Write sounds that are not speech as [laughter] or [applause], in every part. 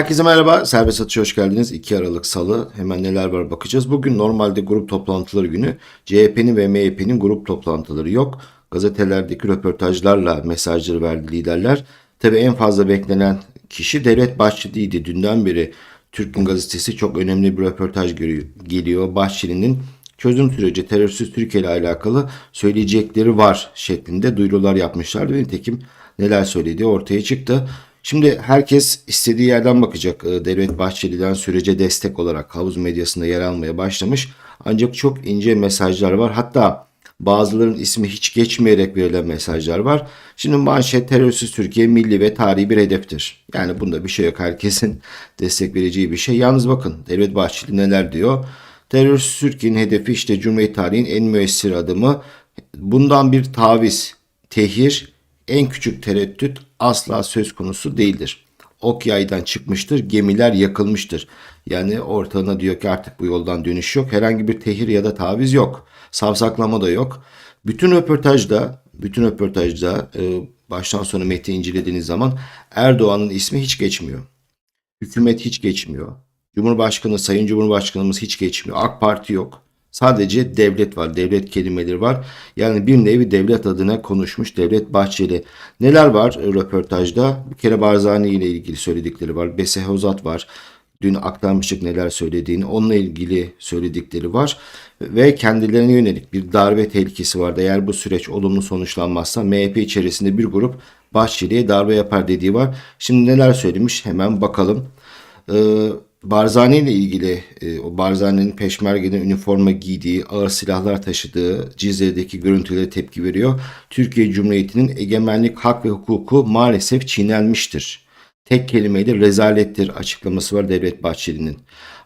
Herkese merhaba. Serbest Atış'a hoş geldiniz. 2 Aralık Salı. Hemen neler var bakacağız. Bugün normalde grup toplantıları günü. CHP'nin ve MHP'nin grup toplantıları yok. Gazetelerdeki röportajlarla mesajları verdi liderler. Tabii en fazla beklenen kişi Devlet Bahçeli'ydi. Dünden beri Türk Gün Gazetesi çok önemli bir röportaj geliyor. Bahçeli'nin çözüm süreci terörsüz Türkiye ile alakalı söyleyecekleri var şeklinde duyurular yapmışlardı. Nitekim neler söylediği ortaya çıktı. Şimdi herkes istediği yerden bakacak. Ee, Devlet Bahçeli'den sürece destek olarak havuz medyasında yer almaya başlamış. Ancak çok ince mesajlar var. Hatta bazılarının ismi hiç geçmeyerek verilen mesajlar var. Şimdi manşet terörsüz Türkiye milli ve tarihi bir hedeftir. Yani bunda bir şey yok. Herkesin [laughs] destek vereceği bir şey. Yalnız bakın Devlet Bahçeli neler diyor. Terörsüz Türkiye'nin hedefi işte Cumhuriyet tarihinin en müessir adımı. Bundan bir taviz, tehir, en küçük tereddüt asla söz konusu değildir. Ok yaydan çıkmıştır, gemiler yakılmıştır. Yani ortağına diyor ki artık bu yoldan dönüş yok. Herhangi bir tehir ya da taviz yok. Savsaklama da yok. Bütün röportajda, bütün röportajda e, baştan sona metni incelediğiniz zaman Erdoğan'ın ismi hiç geçmiyor. Hükümet hiç geçmiyor. Cumhurbaşkanı, Sayın Cumhurbaşkanımız hiç geçmiyor. AK Parti yok. Sadece devlet var, devlet kelimeleri var. Yani bir nevi devlet adına konuşmuş Devlet Bahçeli. Neler var röportajda? Bir kere Barzani ile ilgili söyledikleri var. Bese Hozat var. Dün aktarmıştık neler söylediğini. Onunla ilgili söyledikleri var. Ve kendilerine yönelik bir darbe tehlikesi vardı. Eğer bu süreç olumlu sonuçlanmazsa MHP içerisinde bir grup Bahçeli'ye darbe yapar dediği var. Şimdi neler söylemiş hemen bakalım. Ee, Barzani ile ilgili e, o Barzani'nin peşmergeden üniforma giydiği, ağır silahlar taşıdığı Cizre'deki görüntülere tepki veriyor. Türkiye Cumhuriyeti'nin egemenlik, hak ve hukuku maalesef çiğnenmiştir. Tek kelimeyle rezalettir açıklaması var Devlet Bahçeli'nin.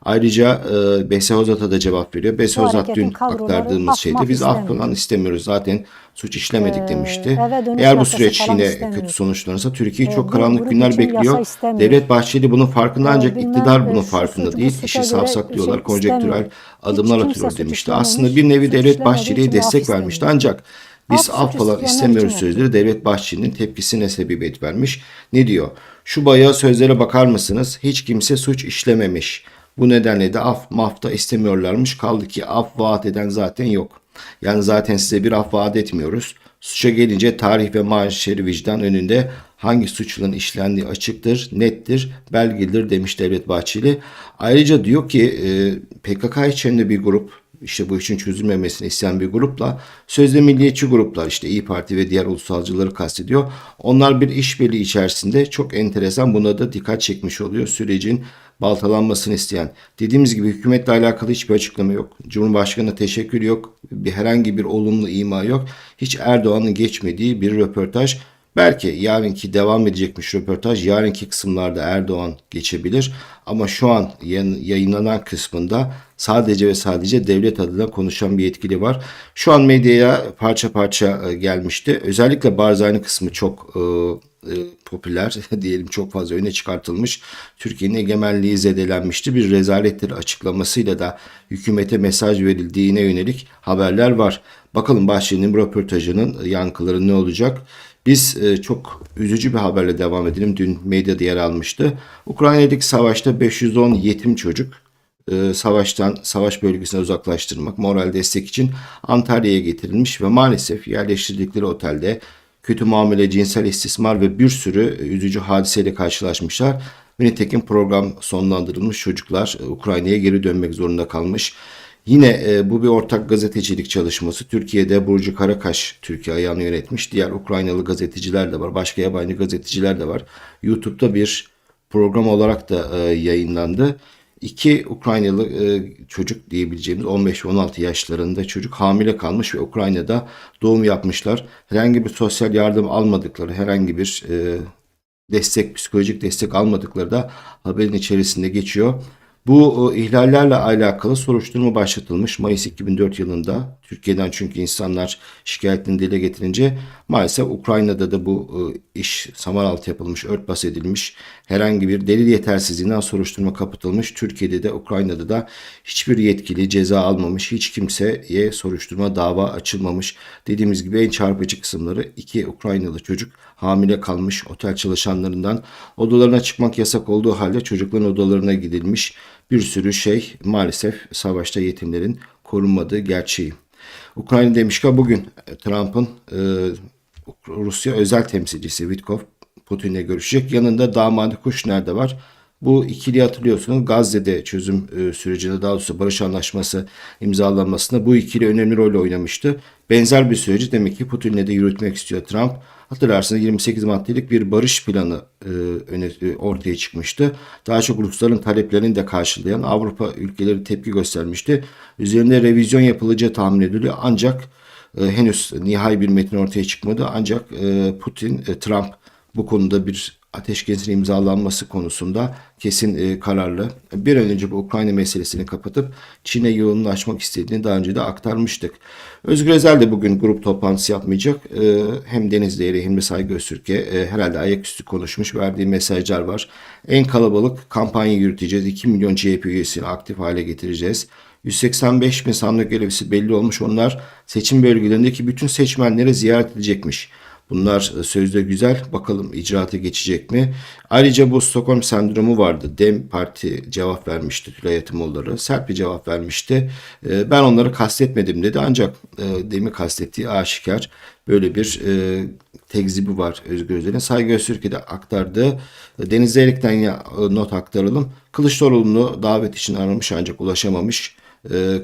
Ayrıca e, Bese Hozat'a da cevap veriyor. Hozat hareketin dün aktardığımız şeyde biz af falan istemiyoruz. Zaten suç işlemedik Ee, demişti. Eğer bu süreç yine istemiyoruz. kötü sonuçlanırsa Türkiye Ee, çok karanlık günler bekliyor. Devlet Bahçeli bunun farkında ancak bilmem, iktidar e, bunun farkında suç, değil. İşi savsaklıyorlar, şey konjektürel adımlar atıyor demişti. Aslında bir nevi Devlet Bahçeli'ye destek vermişti ancak biz Af af falan istemiyoruz sözleri Devlet Bahçeli'nin tepkisine sebebiyet vermiş. Ne diyor? Şu bayağı sözlere bakar mısınız? Hiç kimse suç işlememiş. Bu nedenle de af mafta istemiyorlarmış. Kaldı ki af vaat eden zaten yok. Yani zaten size bir af vaat etmiyoruz. Suça gelince tarih ve mahşeri vicdan önünde hangi suçların işlendiği açıktır, nettir, belgelidir demiş Devlet Bahçeli. Ayrıca diyor ki e, PKK içinde bir grup işte bu işin çözülmemesini isteyen bir grupla sözde milliyetçi gruplar işte İyi Parti ve diğer ulusalcıları kastediyor. Onlar bir işbirliği içerisinde çok enteresan buna da dikkat çekmiş oluyor sürecin baltalanmasını isteyen. Dediğimiz gibi hükümetle alakalı hiçbir açıklama yok. Cumhurbaşkanına teşekkür yok. Bir herhangi bir olumlu ima yok. Hiç Erdoğan'ın geçmediği bir röportaj. Belki yarınki devam edecekmiş röportaj. Yarınki kısımlarda Erdoğan geçebilir. Ama şu an yayın- yayınlanan kısmında sadece ve sadece devlet adına konuşan bir yetkili var. Şu an medyaya parça parça e, gelmişti. Özellikle Barzani kısmı çok e, popüler [laughs] diyelim çok fazla öne çıkartılmış. Türkiye'nin egemenliği zedelenmişti. Bir rezalettir açıklamasıyla da hükümete mesaj verildiğine yönelik haberler var. Bakalım Bahçeli'nin röportajının yankıları ne olacak? Biz e, çok üzücü bir haberle devam edelim. Dün medyada yer almıştı. Ukrayna'daki savaşta 510 yetim çocuk e, savaştan savaş bölgesine uzaklaştırmak moral destek için Antalya'ya getirilmiş ve maalesef yerleştirdikleri otelde kötü muamele, cinsel istismar ve bir sürü e, üzücü hadiseyle karşılaşmışlar. Ve nitekim program sonlandırılmış çocuklar e, Ukrayna'ya geri dönmek zorunda kalmış. Yine e, bu bir ortak gazetecilik çalışması. Türkiye'de Burcu Karakaş Türkiye ayağını yönetmiş. Diğer Ukraynalı gazeteciler de var. Başka yabancı gazeteciler de var. YouTube'da bir program olarak da yayınlandı. İki Ukraynalı e, çocuk diyebileceğimiz 15-16 yaşlarında çocuk hamile kalmış ve Ukrayna'da doğum yapmışlar. Herhangi bir sosyal yardım almadıkları, herhangi bir e, destek, psikolojik destek almadıkları da haberin içerisinde geçiyor. Bu e, ihlallerle alakalı soruşturma başlatılmış Mayıs 2004 yılında Türkiye'den çünkü insanlar şikayetini dile getirince maalesef Ukrayna'da da bu e, iş samaraltı yapılmış, örtbas edilmiş. Herhangi bir delil yetersizliğinden soruşturma kapatılmış. Türkiye'de de Ukrayna'da da hiçbir yetkili ceza almamış. Hiç kimseye soruşturma dava açılmamış. Dediğimiz gibi en çarpıcı kısımları iki Ukraynalı çocuk hamile kalmış otel çalışanlarından odalarına çıkmak yasak olduğu halde çocukların odalarına gidilmiş. Bir sürü şey maalesef savaşta yetimlerin korunmadığı gerçeği. Ukrayna demişken bugün Trump'ın e, Rusya özel temsilcisi Witkov Putin'le görüşecek. Yanında damadı Kushner de var. Bu ikili hatırlıyorsunuz Gazze'de çözüm e, sürecinde daha doğrusu barış anlaşması imzalanmasında bu ikili önemli rol oynamıştı. Benzer bir süreci demek ki Putin'le de yürütmek istiyor Trump. Hatırlarsınız 28 maddelik bir barış planı e, e, ortaya çıkmıştı. Daha çok Rusların taleplerini de karşılayan Avrupa ülkeleri tepki göstermişti. Üzerinde revizyon yapılacağı tahmin ediliyor ancak henüz nihai bir metin ortaya çıkmadı. Ancak Putin, Trump bu konuda bir ateşkesin imzalanması konusunda kesin e, kararlı. Bir an önce bu Ukrayna meselesini kapatıp Çin'e yoğunlaşmak istediğini daha önce de aktarmıştık. Özgür Özel de bugün grup toplantısı yapmayacak. E, hem Deniz Değeri hem de Saygı Öztürk'e e, herhalde ayaküstü konuşmuş verdiği mesajlar var. En kalabalık kampanya yürüteceğiz. 2 milyon CHP üyesini aktif hale getireceğiz. 185 bin sandık görevlisi belli olmuş. Onlar seçim bölgelerindeki bütün seçmenleri ziyaret edecekmiş. Bunlar e, sözde güzel. Bakalım icraata geçecek mi? Ayrıca bu Stockholm sendromu vardı. Dem Parti cevap vermişti Tülay Yatimoğulları. Sert bir cevap vermişti. E, ben onları kastetmedim dedi. Ancak e, Dem'i kastettiği aşikar. Böyle bir tekzibi var Özgür Özel'in. Saygı Öztürk'e aktardığı Deniz Zeyrek'ten ya, not aktaralım. Kılıçdaroğlu'nu davet için aramış ancak ulaşamamış.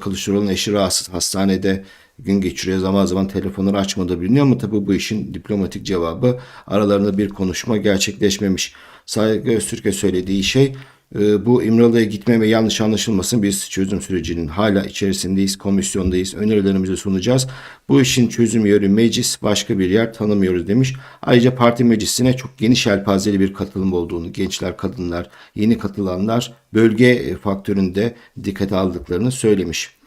Kılıçdaroğlu'nun eşi rahatsız hastanede gün geçiriyor. Zaman zaman telefonları açmada biliniyor ama tabii bu işin diplomatik cevabı aralarında bir konuşma gerçekleşmemiş. Saygı Öztürk'e söylediği şey e, bu İmralı'ya gitme ve yanlış anlaşılmasın biz çözüm sürecinin hala içerisindeyiz, komisyondayız, önerilerimizi sunacağız. Bu işin çözüm yeri meclis, başka bir yer tanımıyoruz demiş. Ayrıca parti meclisine çok geniş yelpazeli bir katılım olduğunu, gençler, kadınlar, yeni katılanlar bölge faktöründe dikkate aldıklarını söylemiş.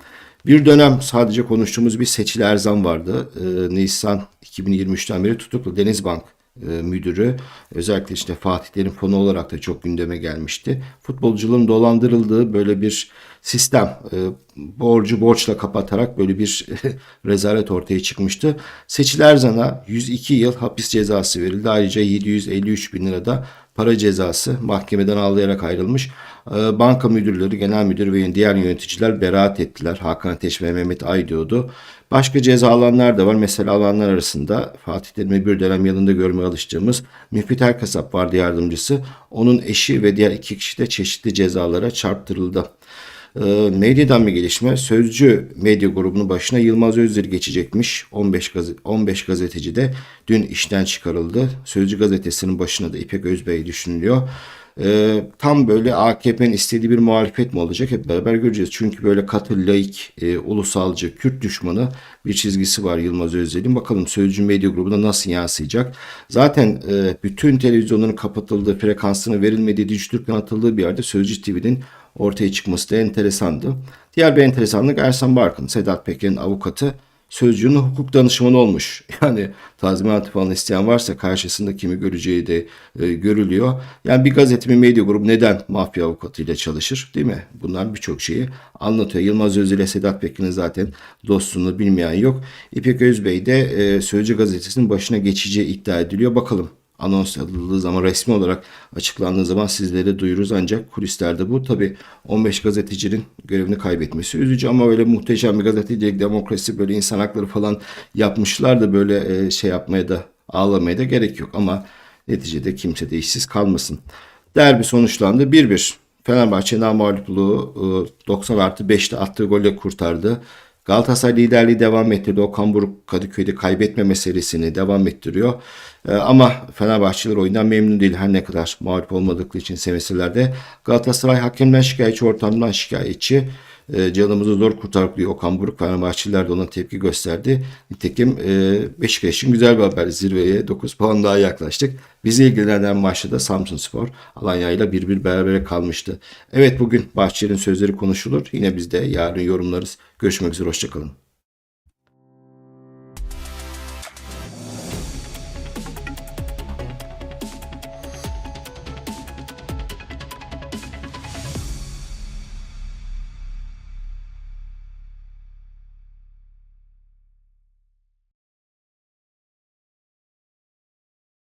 Bir dönem sadece konuştuğumuz bir Seçil Erzan vardı. Ee, Nisan 2023'ten beri tutuklu Denizbank müdürü. Özellikle işte Fatihlerin fonu olarak da çok gündeme gelmişti. Futbolcuların dolandırıldığı böyle bir sistem e, borcu borçla kapatarak böyle bir [laughs] rezalet ortaya çıkmıştı. Seçil Erzan'a 102 yıl hapis cezası verildi. Ayrıca 753 bin lirada para cezası mahkemeden ağlayarak ayrılmış. Ee, banka müdürleri, genel müdür ve diğer yöneticiler beraat ettiler. Hakan Ateş ve Mehmet Aydoğdu. Başka ceza alanlar da var. Mesela alanlar arasında Fatih Terim'e bir dönem yanında görmeye alıştığımız Müfit Erkasap vardı yardımcısı. Onun eşi ve diğer iki kişi de çeşitli cezalara çarptırıldı. E, medyadan bir gelişme. Sözcü medya grubunun başına Yılmaz Özdil geçecekmiş. 15, gazete, 15 gazeteci de dün işten çıkarıldı. Sözcü gazetesinin başına da İpek Özbey düşünülüyor. E, tam böyle AKP'nin istediği bir muhalefet mi olacak hep beraber göreceğiz. Çünkü böyle katı, laik, e, ulusalcı, Kürt düşmanı bir çizgisi var Yılmaz Özdel'in. Bakalım Sözcü Medya grubuna nasıl yansıyacak. Zaten e, bütün televizyonların kapatıldığı, frekansının verilmediği, Dijitürk'ten atıldığı bir yerde Sözcü TV'nin ortaya çıkması da enteresandı. Diğer bir enteresanlık Ersan Barkın, Sedat Peker'in avukatı sözcüğünün hukuk danışmanı olmuş. [laughs] Yani tazminat falan isteyen varsa karşısında kimi göreceği de e, görülüyor. Yani bir gazete bir medya grubu neden mafya avukatıyla çalışır değil mi? Bunlar birçok şeyi anlatıyor. Yılmaz Özdil ile Sedat Peker'in zaten dostluğunu bilmeyen yok. İpek Özbey de e, Sözcü gazetesinin başına geçeceği iddia ediliyor. Bakalım anons edildiği zaman resmi olarak açıklandığı zaman sizlere duyururuz ancak kulislerde bu tabi 15 gazetecinin görevini kaybetmesi üzücü ama öyle muhteşem bir gazetecilik demokrasi böyle insan hakları falan yapmışlar da böyle e, şey yapmaya da ağlamaya da gerek yok ama neticede kimse de işsiz kalmasın. Derbi sonuçlandı 1-1. Fenerbahçe namalipluğu 90 artı 5'te attığı golle kurtardı. Galatasaray liderliği devam ettirdi. Okan Buruk Kadıköy'de kaybetme meselesini devam ettiriyor. Ee, ama Fenerbahçeliler oyundan memnun değil. Her ne kadar mağlup olmadıkları için sevinseler de. Galatasaray hakemden şikayetçi, ortamdan şikayetçi. E, canımızı zor kurtardık diyor Okan Buruk. Fenerbahçeliler de ona tepki gösterdi. Nitekim e, Beşiktaş güzel bir haber. Zirveye 9 puan daha yaklaştık. Bizi ilgilenen maçta da Samsun Spor Alanya ile bir bir berabere kalmıştı. Evet bugün Bahçeli'nin sözleri konuşulur. Yine biz de yarın yorumlarız. Görüşmek üzere. Hoşçakalın.